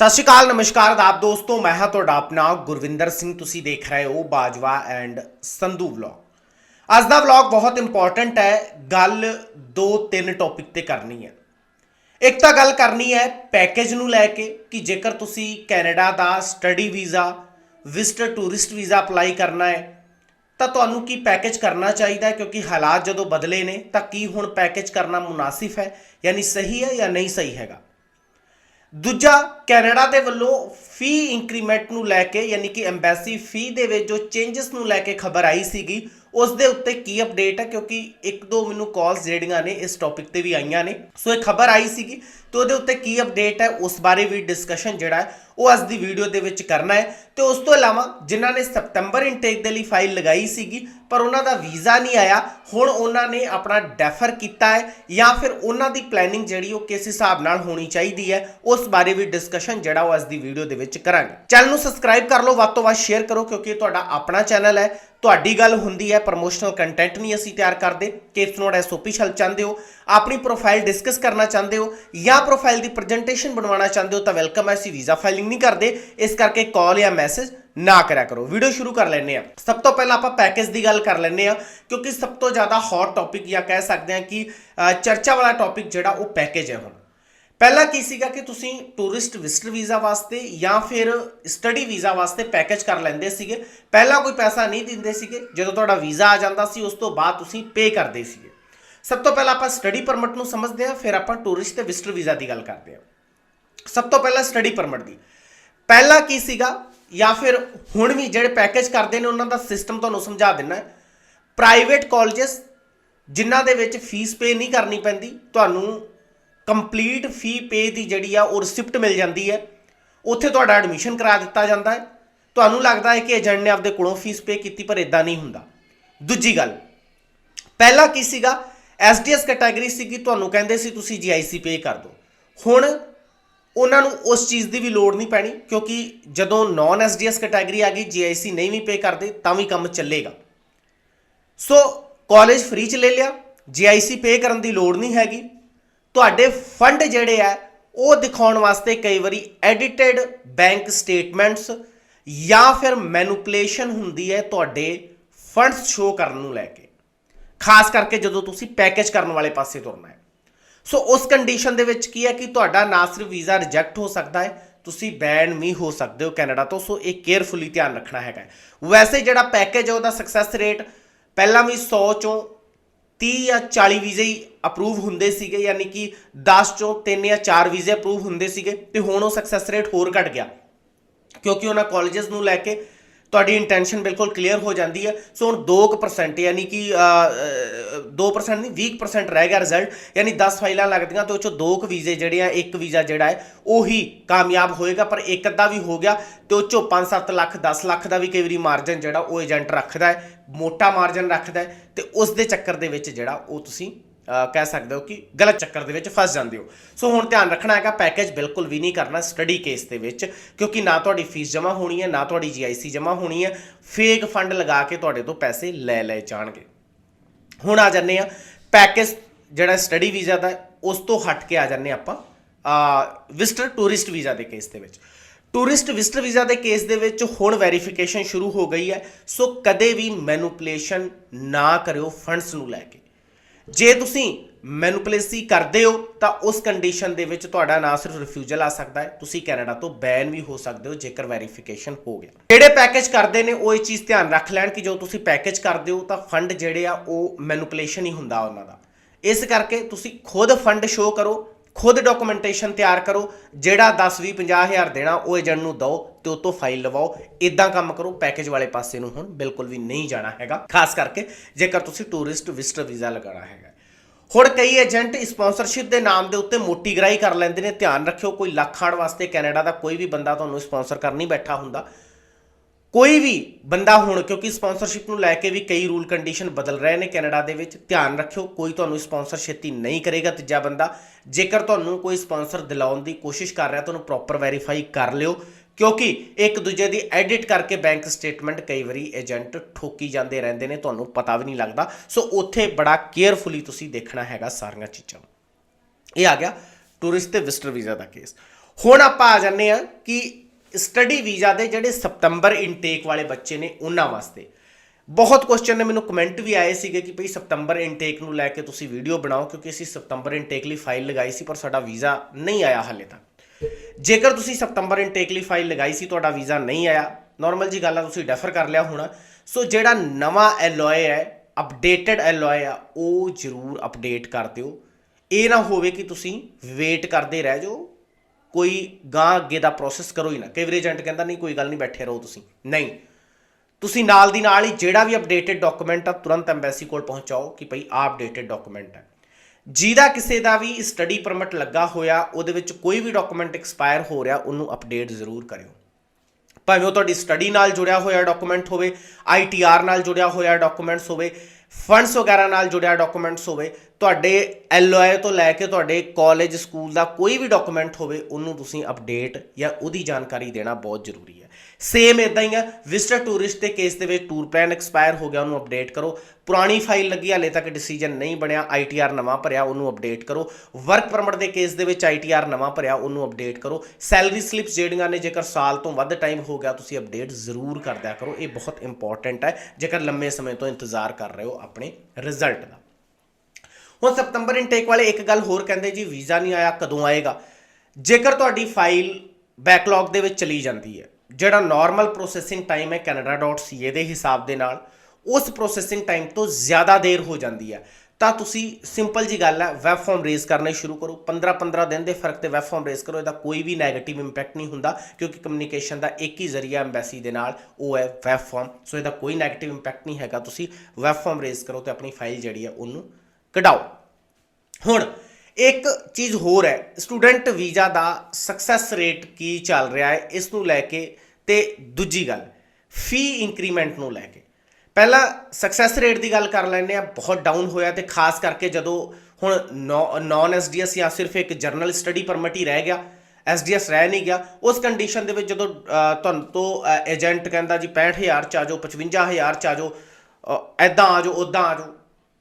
ਸਤਿ ਸ਼੍ਰੀ ਅਕਾਲ, ਨਮਸਕਾਰ ਆਦਾਬ ਦੋਸਤੋ, ਮੈਂ ਹਾਂ ਤੁਹਾਡਾ ਆਪਣਾ ਗੁਰਵਿੰਦਰ ਸਿੰਘ। ਤੁਸੀਂ ਦੇਖ ਰਹੇ ਹੋ ਬਾਜਵਾ ਐਂਡ ਸੰਧੂ ਵਲੌਗ ਅੱਜ ਦਾ ਵਲੌਗ ਬਹੁਤ ਇੰਪੋਰਟੈਂਟ ਹੈ। ਗੱਲ ਦੋ ਤਿੰਨ ਟੌਪਿਕ ਤੇ ਕਰਨੀ ਹੈ। ਇੱਕ ਤਾਂ ਗੱਲ ਕਰਨੀ ਹੈ ਪੈਕੇਜ ਨੂੰ ਲੈ ਕੇ ਕਿ ਜੇਕਰ ਤੁਸੀਂ ਕੈਨੇਡਾ ਦਾ study visa visitor tourist visa apply ਕਰਨਾ ਹੈ, ਤਾਂ ਤੁਹਾਨੂੰ ਕੀ ਪੈਕੇਜ ਕਰਨਾ ਚਾਹੀਦਾ ਹੈ? ਕਿਉਂਕਿ ਹਾਲਾਤ ਜਦੋਂ ਬਦਲੇ ਨੇ, ਤਾਂ ਕੀ ਹੁਣ ਪੈਕੇਜ ਕਰਨਾ ਮੁਨਾਸਿਬ ਹੈ? ਯਾਨੀ ਸਹੀ ਹੈ ਜਾਂ ਨਹੀਂ ਸਹੀ ਹੈਗਾ? ਦੂਜਾ, ਕੈਨੇਡਾ ਦੇ ਵੱਲੋਂ ਫੀ ਇੰਕਰੀਮੈਂਟ ਨੂੰ ਲੈ ਕੇ, ਯਾਨੀ ਕਿ ਐਮਬੈਸੀ ਫੀ ਦੇ ਵਿੱਚ ਜੋ ਚੇਂਜਸ ਨੂੰ ਲੈ ਕੇ ਖਬਰ ਆਈ ਸੀਗੀ ਉਸ ਦੇ ਉੱਤੇ ਕੀ ਅਪਡੇਟ ਹੈ ਕਿਉਂਕਿ ਇੱਕ ਦੋ ਮੈਨੂੰ ਕਾਲਸ ਜਿਹੜੀਆਂ ਨੇ ਇਸ ਟੌਪਿਕ ਤੇ ਵੀ ਆਈਆਂ ਨੇ। ਸੋ ਇਹ ਖਬਰ ਆਈ ਸੀਗੀ ਤੇ ਉਹਦੇ ਉੱਤੇ ਕੀ ਅਪਡੇਟ ਹੈ ਉਸ ਬਾਰੇ ਵੀ ਡਿਸਕਸ਼ਨ ਜਿਹੜਾ ਹੈ, ਉਹ ਅੱਜ ਦੀ ਵੀਡੀਓ ਦੇ ਵਿੱਚ ਕਰਨਾ ਹੈ। ਤੇ ਉਸ ਤੋਂ ਇਲਾਵਾ ਜਿਨ੍ਹਾਂ ਨੇ ਸਤੰਬਰ ਇਨਟੇਕ ਦੇ ਲਈ ਫਾਈਲ ਲਗਾਈ ਸੀਗੀ, ਪਰ ਉਹਨਾਂ ਦਾ ਵੀਜ਼ਾ ਨਹੀਂ ਆਇਆ, ਹੁਣ ਉਹਨਾਂ ਨੇ ਆਪਣਾ ਡੈਫਰ ਕੀਤਾ ਹੈ ਜਾਂ ਫਿਰ ਉਹਨਾਂ ਦੀ ਪਲੈਨਿੰਗ ਜਿਹੜੀ ਉਹ ਕਿਸ ਹਿਸਾਬ ਨਾਲ ਹੋਣੀ ਚਾਹੀਦੀ ਹੈ, ਉਸ ਬਾਰੇ ਵੀ ਡਿਸਕਸ਼ਨ ਜਿਹੜਾ ਉਹ ਅੱਜ ਦੀ ਵੀਡੀਓ ਦੇ ਵਿੱਚ ਕਰਾਂਗੇ। ਚੈਨਲ ਨੂੰ ਸਬਸਕ੍ਰਾਈਬ ਕਰ ਲਓ, ਵੱਧ ਤੋਂ ਵੱਧ ਸ਼ੇਅਰ ਕਰੋ, ਕਿਉਂਕਿ ਇਹ ਤੁਹਾਡਾ ਆਪਣਾ ਚੈਨਲ ਹੈ। ਤੁਹਾਡੀ ਗੱਲ ਹੁੰਦੀ ਹੈ ਪ੍ਰੋਮੋਸ਼ਨਲ ਕੰਟੈਂਟ ਨਹੀਂ ਅਸੀਂ ਤਿਆਰ ਕਰਦੇ ਕੇਸ ਨੋਟ ਐਸਓਪੀ ਛਲ ਚਾਹੁੰਦੇ ਹੋ, ਆਪਣੀ ਪ੍ਰੋਫਾਈਲ ਡਿਸਕਸ ਕਰਨਾ ਚਾਹੁੰਦੇ ਹੋ, ਜਾਂ ਪ੍ਰੋਫਾਈਲ ਦੀ ਪ੍ਰੈਜੈਂਟੇਸ਼ਨ ਬਣਵਾਉਣਾ ਚਾਹੁੰਦੇ ਹੋ ਤਾਂ ਵੈਲਕਮ ਹੈ, ਅਸੀਂ ਵੀਜ਼ਾ ਫਾਈਲਿੰਗ ਨਹੀਂ ਕਰਦੇ, ਇਸ ਕਰਕੇ ਕਾਲ ਜਾਂ ਮੈਸੇਜ ਨਾ ਕਰਿਆ ਕਰੋ। ਵੀਡੀਓ ਸ਼ੁਰੂ ਕਰ ਲੈਂਦੇ ਆ ਸਭ ਤੋਂ ਪਹਿਲਾਂ ਆਪਾਂ ਪੈਕੇਜ ਦੀ ਗੱਲ ਕਰ ਲੈਂਦੇ ਆ ਕਿਉਂਕਿ ਸਭ ਤੋਂ ਜ਼ਿਆਦਾ ਹੌਟ ਟੌਪਿਕ ਜਾਂ ਕਹਿ ਸਕਦੇ ਆ ਕਿ ਚਰਚਾ ਵਾਲਾ ਟੌਪਿਕ ਜਿਹੜਾ ਉਹ ਪੈਕੇਜ ਹੈ ਹੁਣ। ਪਹਿਲਾਂ ਕੀ ਸੀਗਾ ਕਿ ਤੁਸੀਂ ਟੂਰਿਸਟ ਵਿਜ਼ਟਰ ਵੀਜ਼ਾ ਵਾਸਤੇ ਜਾਂ ਫਿਰ ਸਟੱਡੀ ਵੀਜ਼ਾ ਵਾਸਤੇ ਪੈਕੇਜ ਕਰ ਲੈਂਦੇ ਸੀਗੇ। ਪਹਿਲਾਂ ਕੋਈ ਪੈਸਾ ਨਹੀਂ ਦਿੰਦੇ ਸੀਗੇ। ਜਦੋਂ ਤੁਹਾਡਾ ਵੀਜ਼ਾ ਆ ਜਾਂਦਾ ਸੀ, ਉਸ ਤੋਂ ਬਾਅਦ ਤੁਸੀਂ ਪੇ ਕਰਦੇ ਸੀਗੇ। ਸਭ ਤੋਂ ਪਹਿਲਾਂ ਆਪਾਂ ਸਟੱਡੀ ਪਰਮਿਟ ਨੂੰ ਸਮਝਦੇ ਹਾਂ, ਫਿਰ ਆਪਾਂ ਟੂਰਿਸਟ ਤੇ ਵਿਜ਼ਟਰ ਵੀਜ਼ਾ ਦੀ ਗੱਲ ਕਰਦੇ ਹਾਂ। ਸਭ ਤੋਂ ਪਹਿਲਾਂ ਸਟੱਡੀ ਪਰਮਿਟ ਦੀ। ਪਹਿਲਾਂ ਕੀ ਸੀਗਾ? ਜਾਂ ਫਿਰ ਹੁਣ ਵੀ ਜਿਹੜੇ ਪੈਕੇਜ ਕਰਦੇ ਨੇ, ਉਹਨਾਂ ਦਾ ਸਿਸਟਮ ਤੁਹਾਨੂੰ ਸਮਝਾ ਦਿੰਨਾ ਹੈ। ਪ੍ਰਾਈਵੇਟ ਕਾਲਜਸ ਜਿਨ੍ਹਾਂ ਦੇ ਵਿੱਚ ਫੀਸ ਪੇ ਨਹੀਂ ਕਰਨੀ ਪੈਂਦੀ, ਤੁਹਾਨੂੰ ਕੰਪਲੀਟ ਫੀ ਪੇ ਦੀ ਜਿਹੜੀ ਆ, ਉਹ ਰਿਸਿਪਟ ਮਿਲ ਜਾਂਦੀ ਹੈ। ਉੱਥੇ ਤੁਹਾਡਾ ਐਡਮਿਸ਼ਨ ਕਰਾ ਦਿੱਤਾ ਜਾਂਦਾ ਹੈ। ਤੁਹਾਨੂੰ ਲੱਗਦਾ ਹੈ ਕਿ ਏਜੰਟ ਨੇ ਆਪਦੇ ਕੋਲੋਂ ਫੀਸ ਪੇ ਕੀਤੀ, ਪਰ ਇਦਾਂ ਨਹੀਂ ਹੁੰਦਾ। ਦੂਜੀ ਗੱਲ, ਪਹਿਲਾਂ ਕੀ ਸੀਗਾ? ਐਸਡੀਐਸ ਕੈਟਾਗਰੀ ਸੀਗੀ, ਤੁਹਾਨੂੰ ਕਹਿੰਦੇ ਸੀ ਤੁਸੀਂ ਜੀਆਈਸੀ ਪੇ ਕਰ ਦਿਓ। ਹੁਣ ਉਹਨਾਂ ਨੂੰ ਉਸ ਚੀਜ਼ ਦੀ ਵੀ ਲੋੜ ਨਹੀਂ ਪੈਣੀ, ਕਿਉਂਕਿ ਜਦੋਂ ਨਾਨ ਐਸਡੀਐਸ ਕੈਟਾਗਰੀ ਆ ਗਈ ਜੀਆਈਸੀ ਨਹੀਂ ਵੀ ਪੇ ਕਰਦੇ, ਤਾਂ ਵੀ ਕੰਮ ਚੱਲੇਗਾ। ਸੋ ਕਾਲਜ ਫ੍ਰੀ ਚ ਲੈ ਲਿਆ। ਜੀਆਈਸੀ ਪੇ ਕਰਨ ਦੀ ਲੋੜ ਨਹੀਂ ਹੈਗੀ। ਤੁਹਾਡੇ ਫੰਡ ਜਿਹੜੇ ਆ, ਉਹ ਦਿਖਾਉਣ ਵਾਸਤੇ ਕਈ ਵਾਰੀ ਐਡਿਟਡ ਬੈਂਕ ਸਟੇਟਮੈਂਟਸ ਜਾਂ ਫਿਰ ਮੈਨੂਪੂਲੇਸ਼ਨ ਹੁੰਦੀ ਹੈ ਤੁਹਾਡੇ ਫੰਡਸ ਸ਼ੋ ਕਰਨ ਨੂੰ ਲੈ ਕੇ। ਖਾਸ ਕਰਕੇ ਜਦੋਂ ਤੁਸੀਂ ਪੈਕੇਜ ਕਰਨ ਵਾਲੇ ਪਾਸੇ ਤੁਰਨਾ ਹੈ। ਸੋ ਉਸ ਕੰਡੀਸ਼ਨ ਦੇ ਵਿੱਚ ਕੀ ਹੈ ਕਿ ਤੁਹਾਡਾ ਨਾ ਸਿਰਫ ਵੀਜ਼ਾ ਰਿਜੈਕਟ ਹੋ ਸਕਦਾ ਹੈ, ਤੁਸੀਂ ਬੈਨ ਵੀ ਹੋ ਸਕਦੇ ਹੋ ਕੈਨੇਡਾ ਤੋਂ ਸੋ ਇਹ ਕੇਅਰਫੁਲੀ ਧਿਆਨ ਰੱਖਣਾ ਹੈਗਾ ਵੈਸੇ ਜਿਹੜਾ ਪੈਕੇਜ ਹੈ, ਉਹਦਾ ਸਕਸੈਸ ਰੇਟ ਪਹਿਲਾਂ ਵੀ 100 ਚੋਂ 30 ਜਾਂ 40 ਵੀਜ਼ੇ ਹੀ ਅਪਰੂਵ ਹੁੰਦੇ ਸੀਗੇ, ਯਾਨੀ ਕਿ 10 ਚੋਂ 3 ਜਾਂ 4 ਵੀਜ਼ੇ ਅਪਰੂਵ ਹੁੰਦੇ ਸੀਗੇ, ਤੇ ਹੁਣ ਉਹ ਸਕਸੈਸ ਰੇਟ ਹੋਰ ਘਟ ਗਿਆ। ਕਿਉਂਕਿ ਉਹਨਾਂ ਕਾਲਜਸ ਨੂੰ ਲੈ ਕੇ ਤੁਹਾਡੀ ਇੰਟੈਂਸ਼ਨ ਬਿਲਕੁਲ ਕਲੀਅਰ ਹੋ ਜਾਂਦੀ ਹੈ। ਸੋ ਹੁਣ 2% ਯਾਨੀ ਕਿ ਅ, ਅ, 2% ਨਹੀਂ 20% ਰਹਿ ਗਿਆ ਰਿਜ਼ਲਟ ਯਾਨੀ 10 ਫਾਈਲਾਂ ਲੱਗਦੀਆਂ ਤੇ ਉਹ ਚੋਂ ਦੋ ਕੁ ਵੀਜ਼ੇ ਜਿਹੜੇ ਆ ਇੱਕ ਵੀਜ਼ਾ ਜਿਹੜਾ ਹੈ ਉਹੀ ਕਾਮਯਾਬ ਹੋਏਗਾ ਪਰ ਇੱਕ ਅੱਧਾ ਵੀ ਹੋ ਗਿਆ ਤੇ ਉਹ ਚੋਂ 5-7 ਲੱਖ 10 ਲੱਖ ਦਾ ਵੀ ਕਈ ਵਾਰੀ ਮਾਰਜਨ ਜਿਹੜਾ ਉਹ ਏਜੰਟ ਰੱਖਦਾ ਹੈ ਮੋਟਾ ਮਾਰਜਨ ਰੱਖਦਾ ਹੈ ਤੇ ਉਸ ਦੇ ਚੱਕਰ ਦੇ ਵਿੱਚ ਜਿਹੜਾ ਉਹ ਤੁਸੀਂ ਕਹਿ ਸਕਦੇ ਹੋ ਕਿ ਗਲਤ ਚੱਕਰ ਦੇ ਵਿੱਚ ਫਸ ਜਾਂਦੇ ਹੋ। ਸੋ ਹੁਣ ਧਿਆਨ ਰੱਖਣਾ ਹੈਗਾ ਪੈਕੇਜ ਬਿਲਕੁਲ ਵੀ ਨਹੀਂ ਕਰਨਾ ਸਟੱਡੀ ਕੇਸ ਦੇ ਵਿੱਚ, ਕਿਉਂਕਿ ਨਾ ਤੁਹਾਡੀ ਫੀਸ ਜਮ੍ਹਾਂ ਹੋਣੀ ਹੈ, ਨਾ ਤੁਹਾਡੀ ਜੀਆਈਸੀ ਜਮ੍ਹਾਂ ਹੋਣੀ ਹੈ ਫੇਕ ਫੰਡ ਲਗਾ ਕੇ ਤੁਹਾਡੇ ਤੋਂ ਪੈਸੇ ਲੈ ਲਏ ਜਾਣਗੇ। ਹੁਣ ਆ ਜੰਨੇ ਆ ਪੈਕੇਜ ਜਿਹੜਾ ਸਟੱਡੀ ਵੀਜ਼ਾ ਦਾ, ਉਸ ਤੋਂ ਹਟ ਕੇ ਆ ਜੰਨੇ ਆਪਾਂ ਆ ਵਿਜ਼ਟਰ ਟੂਰਿਸਟ ਵੀਜ਼ਾ ਦੇ ਕੇਸ ਦੇ ਵਿੱਚ। ਟੂਰਿਸਟ ਵਿਜ਼ਟਰ ਵੀਜ਼ਾ ਦੇ ਕੇਸ ਦੇ ਵਿੱਚ ਹੁਣ ਵੈਰੀਫਿਕੇਸ਼ਨ ਸ਼ੁਰੂ ਹੋ ਗਈ ਹੈ, ਸੋ ਕਦੇ ਵੀ ਮੈਨੂਪੂਲੇਸ਼ਨ ਨਾ ਕਰਿਓ ਫੰਡਸ ਨੂੰ ਲੈ ਕੇ। ਜੇ ਤੁਸੀਂ ਮੈਨੂਪਲੇਸੀ ਕਰਦੇ ਹੋ, ਤਾਂ ਉਸ ਕੰਡੀਸ਼ਨ ਦੇ ਵਿੱਚ ਤੁਹਾਡਾ ਨਾ ਸਿਰਫ ਰਿਫਿਊਜ਼ਲ ਆ ਸਕਦਾ ਹੈ। ਤੁਸੀਂ ਕੈਨੇਡਾ ਤੋਂ ਬੈਨ ਵੀ ਹੋ ਸਕਦੇ ਹੋ, ਜੇਕਰ ਵੈਰੀਫਿਕੇਸ਼ਨ ਹੋ ਗਿਆ। ਜਿਹੜੇ ਪੈਕੇਜ ਕਰਦੇ ਨੇ, ਉਹ ਇਹ ਚੀਜ਼ ਧਿਆਨ ਰੱਖ ਲੈਣ ਕਿ ਜੋ ਤੁਸੀਂ ਪੈਕੇਜ ਕਰਦੇ ਹੋ, ਤਾਂ ਫੰਡ ਜਿਹੜੇ ਆ, ਉਹ ਮੈਨੂਪਲੇਸ਼ਨ ਹੀ ਹੁੰਦਾ ਉਹਨਾਂ ਦਾ। ਇਸ ਕਰਕੇ ਤੁਸੀਂ ਖੁਦ ਫੰਡ ਸ਼ੋ ਕਰੋ, ਖੁਦ ਡਾਕੂਮੈਂਟੇਸ਼ਨ ਤਿਆਰ ਕਰੋ। ਜਿਹੜਾ 10 20 50 ਹਜ਼ਾਰ ਦੇਣਾ, ਉਹ ਏਜੰਟ ਨੂੰ ਦਿਓ। ਤੇ ਉਹ ਤੋਂ ਫਾਈਲ ਲਵਾਓ। ਇਦਾਂ ਕੰਮ ਕਰੋ ਪੈਕੇਜ ਵਾਲੇ ਪਾਸੇ ਨੂੰ ਹੁਣ ਬਿਲਕੁਲ ਵੀ ਨਹੀਂ ਜਾਣਾ ਹੈਗਾ। ਖਾਸ ਕਰਕੇ ਜੇਕਰ ਤੁਸੀਂ ਟੂਰਿਸਟ ਵਿਜ਼ਟਰ ਵੀਜ਼ਾ ਲਗਾਉਣਾ ਹੈਗਾ। ਹੁਣ ਕਈ ਏਜੰਟ ਸਪਾਂਸਰਸ਼ਿਪ ਦੇ ਨਾਮ ਦੇ ਉੱਤੇ ਮੋਟੀ ਗਰਾਈ ਕਰ ਲੈਂਦੇ ਨੇ। ਧਿਆਨ ਰੱਖਿਓ, ਕੋਈ ਲੱਖ ਆਣ ਵਾਸਤੇ ਕੈਨੇਡਾ ਦਾ ਕੋਈ ਵੀ ਬੰਦਾ ਤੁਹਾਨੂੰ ਸਪਾਂਸਰ ਕਰ ਨਹੀਂ ਬੈਠਾ ਹੁੰਦਾ। ਕੋਈ ਵੀ ਬੰਦਾ ਹੁਣ, ਕਿਉਂਕਿ ਸਪਾਂਸਰਸ਼ਿਪ ਨੂੰ ਲੈ ਕੇ ਵੀ ਕਈ ਰੂਲ ਕੰਡੀਸ਼ਨ ਬਦਲ ਰਹੇ ਨੇ ਕੈਨੇਡਾ ਦੇ ਵਿੱਚ। ਧਿਆਨ ਰੱਖਿਓ, ਕੋਈ ਤੁਹਾਨੂੰ ਸਪਾਂਸਰ ਛੇਤੀ ਨਹੀਂ ਕਰੇਗਾ ਤੀਜਾ ਬੰਦਾ। ਜੇਕਰ ਤੁਹਾਨੂੰ ਕੋਈ ਸਪਾਂਸਰ ਦਿਲਾਉਣ ਦੀ ਕੋਸ਼ਿਸ਼ ਕਰ ਰਿਹਾ, ਤੁਹਾਨੂੰ ਪ੍ਰੋਪਰ ਵੈਰੀਫਾਈ ਕਰ ਲਿਓ। ਕਿਉਂਕਿ ਇੱਕ ਦੂਜੇ ਦੀ ਐਡਿਟ ਕਰਕੇ ਬੈਂਕ ਸਟੇਟਮੈਂਟ ਕਈ ਵਾਰੀ ਏਜੰਟ ਠੋਕੀ ਜਾਂਦੇ ਰਹਿੰਦੇ ਨੇ, ਤੁਹਾਨੂੰ ਪਤਾ ਵੀ ਨਹੀਂ ਲੱਗਦਾ। ਸੋ ਉੱਥੇ ਬੜਾ ਕੇਅਰਫੁਲੀ ਤੁਸੀਂ ਦੇਖਣਾ ਹੈਗਾ ਸਾਰੀਆਂ ਚੀਜ਼ਾਂ। ਇਹ ਆ ਗਿਆ ਟੂਰਿਸਟ ਤੇ ਵਿਜ਼ਟਰ ਵੀਜ਼ਾ ਦਾ ਕੇਸ। ਹੁਣ ਆਪਾਂ ਆ ਜਾਂਦੇ ਆ ਕਿ ਸਟੱਡੀ ਵੀਜ਼ਾ ਦੇ ਜਿਹੜੇ ਸਤੰਬਰ ਇਨਟੇਕ ਵਾਲੇ ਬੱਚੇ ਨੇ, ਉਹਨਾਂ ਵਾਸਤੇ। ਬਹੁਤ ਕੁਐਸਚਨ ਨੇ, ਮੈਨੂੰ ਕਮੈਂਟ ਵੀ ਆਏ ਸੀਗੇ ਕਿ ਭਈ ਸਤੰਬਰ ਇਨਟੇਕ ਨੂੰ ਲੈ ਕੇ ਤੁਸੀਂ ਵੀਡੀਓ ਬਣਾਓ, ਕਿਉਂਕਿ ਅਸੀਂ ਸਤੰਬਰ ਇਨਟੇਕ ਲਈ ਫਾਈਲ ਲਗਾਈ ਸੀ, ਪਰ ਸਾਡਾ ਵੀਜ਼ਾ ਨਹੀਂ ਆਇਆ ਹਾਲੇ ਤੱਕ। ਜੇਕਰ ਤੁਸੀਂ ਸਤੰਬਰ ਇਨਟੇਕ ਲਈ ਫਾਈਲ ਲਗਾਈ ਸੀ, ਤੁਹਾਡਾ ਵੀਜ਼ਾ ਨਹੀਂ ਆਇਆ ਨਾਰਮਲ ਜੀ ਗੱਲ ਆ, ਤੁਸੀਂ ਡੈਫਰ ਕਰ ਲਿਆ ਹੋਣਾ। ਸੋ ਜਿਹੜਾ ਨਵਾਂ ਐਲੋਏ ਹੈ ਅਪਡੇਟਡ ਐਲੋਏ ਆ, ਉਹ ਜ਼ਰੂਰ ਅਪਡੇਟ ਕਰ ਦਿਓ। ਇਹ ਨਾ ਹੋਵੇ ਕਿ ਤੁਸੀਂ ਵੇਟ ਕਰਦੇ ਰਹਿ ਜਾਓ, ਕੋਈ ਗਾਂ ਅੱਗੇ ਦਾ ਪ੍ਰੋਸੈਸ ਕਰੋ ਹੀ ਨਾ। ਕਈ ਵਾਰੀ ਏਜੰਟ ਕਹਿੰਦਾ, ਨਹੀਂ, ਕੋਈ ਗੱਲ ਨਹੀਂ, ਬੈਠੇ ਰਹੋ ਤੁਸੀਂ। ਨਹੀਂ। ਤੁਸੀਂ ਨਾਲ ਦੀ ਨਾਲ ਹੀ ਜਿਹੜਾ ਵੀ ਅਪਡੇਟਡ ਡਾਕੂਮੈਂਟ ਆ, ਤੁਰੰਤ ਐਮਬੈਸੀ ਕੋਲ ਪਹੁੰਚਾਓ ਕਿ ਭਈ ਆ ਅਪਡੇਟਡ ਡਾਕੂਮੈਂਟ ਹੈ। ਜਿਹਦਾ ਕਿਸੇ ਦਾ ਵੀ ਸਟੱਡੀ ਪਰਮਿਟ ਲੱਗਾ ਹੋਇਆ, ਉਹਦੇ ਵਿੱਚ ਕੋਈ ਵੀ ਡਾਕੂਮੈਂਟ ਐਕਸਪਾਇਰ ਹੋ ਰਿਹਾ, ਉਹਨੂੰ ਅਪਡੇਟ ਜ਼ਰੂਰ ਕਰਿਓ। ਭਾਵੇਂ ਉਹ ਤੁਹਾਡੀ ਸਟੱਡੀ ਨਾਲ ਜੁੜਿਆ ਹੋਇਆ ਡਾਕੂਮੈਂਟ ਹੋਵੇ ਆਈਟੀਆਰ ਨਾਲ ਜੁੜਿਆ ਹੋਇਆ ਡਾਕੂਮੈਂਟਸ ਹੋਵੇ ਫੰਡਸ ਵਗੈਰਾ ਨਾਲ ਜੁੜਿਆ ਡਾਕੂਮੈਂਟਸ ਹੋਵੇ, ਤੁਹਾਡੇ ਐਲਓਏ ਤੋਂ ਲੈ ਕੇ ਤੁਹਾਡੇ ਕਾਲਜ ਸਕੂਲ ਦਾ ਕੋਈ ਵੀ ਡਾਕੂਮੈਂਟ ਹੋਵੇ, ਉਹਨੂੰ ਤੁਸੀਂ ਅਪਡੇਟ ਜਾਂ ਉਹਦੀ ਜਾਣਕਾਰੀ ਦੇਣਾ ਬਹੁਤ ਜ਼ਰੂਰੀ ਹੈ। ਸੇਮ ਇਦਾਂ ਹੀ ਆ ਵਿਜ਼ਟਰ ਟੂਰਿਸਟ ਦੇ ਕੇਸ ਦੇ ਵਿੱਚ ਟੂਰ ਪਲਾਨ ਐਕਸਪਾਇਰ ਹੋ ਗਿਆ, ਉਹਨੂੰ ਅਪਡੇਟ ਕਰੋ। ਪੁਰਾਣੀ ਫਾਈਲ ਲੱਗੀ, ਹਾਲੇ ਤੱਕ ਡਿਸੀਜਨ ਨਹੀਂ ਬਣਿਆ ਆਈਟੀਆਰ ਨਵਾਂ ਭਰਿਆ, ਉਹਨੂੰ ਅਪਡੇਟ ਕਰੋ। ਵਰਕ ਪਰਮਿਟ ਦੇ ਕੇਸ ਦੇ ਵਿੱਚ ਆਈਟੀਆਰ ਨਵਾਂ ਭਰਿਆ, ਉਹਨੂੰ ਅਪਡੇਟ ਕਰੋ। ਸੈਲਰੀ ਸਲਿੱਪਸ ਜਿਹੜੀਆਂ ਨੇ, ਜੇਕਰ ਸਾਲ ਤੋਂ ਵੱਧ ਟਾਈਮ ਹੋ ਗਿਆ, ਤੁਸੀਂ ਅਪਡੇਟ ਜ਼ਰੂਰ ਕਰਦਿਆ ਕਰੋ। ਇਹ ਬਹੁਤ ਇੰਪੋਰਟੈਂਟ ਹੈ, ਜੇਕਰ ਲੰਮੇ ਸਮੇਂ ਤੋਂ ਇੰਤਜ਼ਾਰ ਕਰ ਰਹੇ ਹੋ ਆਪਣੇ ਰਿਜ਼ਲਟ ਦਾ। ਹੁਣ ਸਤੰਬਰ ਇਨਟੇਕ ਵਾਲੇ ਇੱਕ ਗੱਲ ਹੋਰ ਕਹਿੰਦੇ, ਜੀ, ਵੀਜ਼ਾ ਨਹੀਂ ਆਇਆ, ਕਦੋਂ ਆਏਗਾ? ਜੇਕਰ ਤੁਹਾਡੀ ਫਾਈਲ ਬੈਕਲੌਗ ਦੇ ਵਿੱਚ ਚਲੀ ਜਾਂਦੀ ਹੈ ਜਿਹੜਾ ਨਾਰਮਲ ਪ੍ਰੋਸੈਸਿੰਗ ਟਾਈਮ ਹੈ canada.ca ਦੇ ਹਿਸਾਬ ਦੇ ਨਾਲ, ਉਸ ਪ੍ਰੋਸੈਸਿੰਗ ਟਾਈਮ ਤੋਂ ਜ਼ਿਆਦਾ ਦੇਰ ਹੋ ਜਾਂਦੀ ਹੈ। ਤਾਂ ਤੁਸੀਂ ਸਿੰਪਲ ਜੀ ਗੱਲ ਹੈ ਵੈਬ ਫਾਰਮ ਰੇਜ਼ ਕਰਨੇ ਸ਼ੁਰੂ ਕਰੋ। 15 15 ਦਿਨ ਦੇ ਫ਼ਰਕ ਤੇ ਵੈਬ ਫਾਰਮ ਰੇਜ਼ ਕਰੋ, ਇਹਦਾ ਕੋਈ ਵੀ 네ਗੇਟਿਵ ਇੰਪੈਕਟ ਨਹੀਂ ਹੁੰਦਾ, ਕਿਉਂਕਿ ਕਮਿਊਨੀਕੇਸ਼ਨ ਦਾ ਇੱਕ ਹੀ ਜ਼ਰੀਆ ਐਮਬੈਸੀ ਦੇ ਨਾਲ ਉਹ ਹੈ ਵੈਬ ਫਾਰਮ ਸੋ ਇਹਦਾ ਕੋਈ 네ਗੇਟਿਵ ਇੰਪੈਕਟ ਨਹੀਂ ਹੈਗਾ, ਤੁਸੀਂ ਵੈਬ ਫਾਰਮ ਰੇਜ਼ ਕਰੋ ਤੇ ਆਪਣੀ ਫਾਈਲ ਜਿਹੜੀ ਹੈ ਉਹਨੂੰ ਕਢਾਓ। ਹੁਣ ਇੱਕ ਚੀਜ਼ ਹੋਰ ਹੈ, ਸਟੂਡੈਂਟ ਵੀਜ਼ਾ ਦਾ ਸਕਸੈਸ ਰੇਟ ਕੀ ਚੱਲ ਰਿਹਾ ਹੈ, ਇਸ ਨੂੰ ਲੈ ਕੇ ਤੇ ਦੂਜੀ ਗੱਲ ਫੀ ਇੰਕਰੀਮੈਂਟ ਨੂੰ ਲੈ ਕੇ। ਪਹਿਲਾਂ ਸਕਸੈਸ ਰੇਟ ਦੀ ਗੱਲ ਕਰ ਲੈਂਦੇ ਆ ਬਹੁਤ ਡਾਊਨ ਹੋਇਆ ਤੇ ਖਾਸ ਕਰਕੇ ਜਦੋਂ ਹੁਣ ਨਾਨ ਐਸਡੀਐਸ ਜਾਂ ਸਿਰਫ ਇੱਕ ਜਰਨਲ ਸਟੱਡੀ ਪਰਮਿਟ ਹੀ ਰਹਿ ਗਿਆ ਐਸਡੀਐਸ ਰਹਿ ਨਹੀਂ ਗਿਆ, ਉਸ ਕੰਡੀਸ਼ਨ ਦੇ ਵਿੱਚ ਜਦੋਂ ਤੁਹਾਨੂੰ ਤੋਂ ਏਜੰਟ ਕਹਿੰਦਾ ਜੀ 65000 ਚ ਆ ਜਾਓ 55000 ਚ ਆ ਜਾਓ ਐਦਾਂ ਆ ਜਾਓ ਉਦਾਂ ਆ ਜਾਓ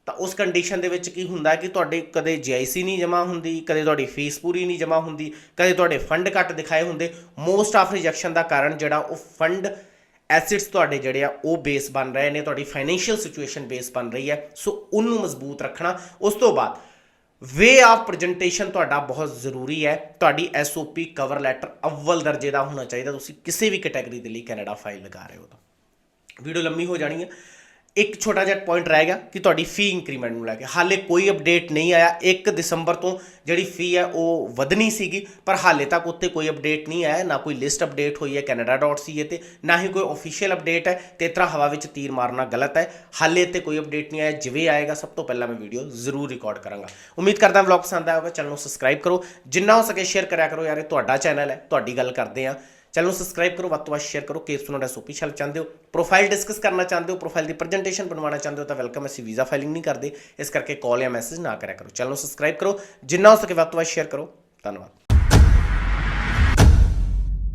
ਤਾਂ ਉਸ ਕੰਡੀਸ਼ਨ ਦੇ ਵਿੱਚ ਕੀ ਹੁੰਦਾ ਕਿ ਤੁਹਾਡੇ ਕਦੇ ਜੀਆਈਸੀ ਨਹੀਂ ਜਮ੍ਹਾਂ ਹੁੰਦੀ, ਕਦੇ ਤੁਹਾਡੀ ਫੀਸ ਪੂਰੀ ਨਹੀਂ ਜਮ੍ਹਾਂ ਹੁੰਦੀ, ਕਦੇ ਤੁਹਾਡੇ ਫੰਡ ਘੱਟ ਦਿਖਾਏ ਹੁੰਦੇ। ਮੋਸਟ ਆਫ ਰਿਜੈਕਸ਼ਨ ਦਾ ਕਾਰਨ ਜਿਹੜਾ ਉਹ ਫੰਡ ਐਸਿਡਸ ਤੁਹਾਡੇ ਜਿਹੜੇ ਆ, ਉਹ ਬੇਸ ਬਣ ਰਹੇ ਨੇ, ਤੁਹਾਡੀ ਫਾਈਨੈਂਸ਼ੀਅਲ ਸਿਚੁਏਸ਼ਨ ਬੇਸ ਬਣ ਰਹੀ ਹੈ। ਸੋ ਉਹਨੂੰ ਮਜ਼ਬੂਤ ਰੱਖਣਾ। ਉਸ ਤੋਂ ਬਾਅਦ ਵੇ ਆਫ ਪ੍ਰੈਜੈਂਟੇਸ਼ਨ ਤੁਹਾਡਾ ਬਹੁਤ ਜ਼ਰੂਰੀ ਹੈ। ਤੁਹਾਡੀ ਐਸਓਪੀ ਕਵਰ ਲੈਟਰ ਅਵਲ ਦਰਜੇ ਦਾ ਹੋਣਾ ਚਾਹੀਦਾ। ਤੁਸੀਂ ਕਿਸੇ ਵੀ ਕੈਟਾਗਰੀ ਦੇ ਲਈ ਕੈਨੇਡਾ ਫਾਈਲ ਲਗਾ ਰਹੇ ਹੋ ਤਾਂ। ਵੀਡੀਓ ਲੰਮੀ ਹੋ ਜਾਣੀ ਹੈ। ਇੱਕ ਛੋਟਾ ਜਿਹਾ ਪੁਆਇੰਟ ਰਹਿ ਗਿਆ ਕਿ ਤੁਹਾਡੀ ਫੀ ਇੰਕਰੀਮੈਂਟ ਨੂੰ ਲੈ ਕੇ। ਹਾਲੇ ਕੋਈ ਅਪਡੇਟ ਨਹੀਂ ਆਇਆ। 1 ਦਸੰਬਰ ਤੋਂ ਜਿਹੜੀ ਫੀ ਹੈ, ਉਹ ਵਧਣੀ ਸੀਗੀ, ਪਰ ਹਾਲੇ ਤੱਕ ਉੱਤੇ ਕੋਈ ਅਪਡੇਟ ਨਹੀਂ ਆਇਆ। ਨਾ ਕੋਈ ਲਿਸਟ ਅਪਡੇਟ ਹੋਈ ਹੈ canada.ca ਤੇ, ਨਾ ਹੀ ਕੋਈ ਅਫੀਸ਼ੀਅਲ ਅਪਡੇਟ ਹੈ। ਤੇ ਇਸ ਤਰ੍ਹਾਂ ਹਵਾ ਵਿੱਚ ਤੀਰ ਮਾਰਨਾ ਗਲਤ ਹੈ। ਹਾਲੇ ਤੇ ਕੋਈ ਅਪਡੇਟ ਨਹੀਂ ਆਇਆ। ਜਿਵੇਂ ਆਏਗਾ, ਸਭ ਤੋਂ ਪਹਿਲਾਂ ਮੈਂ ਵੀਡੀਓ ਜ਼ਰੂਰ ਰਿਕਾਰਡ ਕਰਾਂਗਾ। ਉਮੀਦ ਕਰਦਾ ਵਲੌਗ ਪਸੰਦ ਆਇਆ ਹੋਵੇਗਾ। ਚੈਨਲ ਨੂੰ ਸਬਸਕ੍ਰਾਈਬ ਕਰੋ। ਜਿੰਨਾ ਹੋ ਸਕੇ ਸ਼ੇਅਰ ਕਰਿਆ ਕਰੋ। ਯਾਰ, ਇਹ ਤੁਹਾਡਾ ਚੈਨਲ ਹੈ। ਤੁਹਾਡੀ ਗੱਲ ਕਰਦੇ ਆ ਚੈਨਲ ਨੂੰ ਸਬਸਕ੍ਰਾਈਬ ਕਰੋ, ਵੱਧ ਤੋਂ ਵੱਧ ਸ਼ੇਅਰ ਕਰੋ ਕੇਸ ਸੁਣਾਉਣਾ ਸੋਪੀ ਛਲ ਚਾਹੁੰਦੇ ਹੋ ਪ੍ਰੋਫਾਈਲ ਡਿਸਕਸ ਕਰਨਾ ਚਾਹੁੰਦੇ ਹੋ ਪ੍ਰੋਫਾਈਲ ਦੀ ਪ੍ਰੈਜੈਂਟੇਸ਼ਨ ਬਣਵਾਉਣਾ ਚਾਹੁੰਦੇ ਹੋ, ਤਾਂ ਵੈਲਕਮ ਅਸੀਂ ਵੀਜ਼ਾ ਫਾਈਲਿੰਗ ਨਹੀਂ ਕਰਦੇ। ਇਸ ਕਰਕੇ ਕਾਲ ਜਾਂ ਮੈਸੇਜ ਨਾ ਕਰਿਆ ਕਰੋ। ਚੈਨਲ ਨੂੰ ਸਬਸਕ੍ਰਾਈਬ ਕਰੋ, ਜਿੰਨਾ ਹੋ ਸਕੇ ਵੱਧ ਤੋਂ ਵੱਧ ਸ਼ੇਅਰ ਕਰੋ। ਧੰਨਵਾਦ।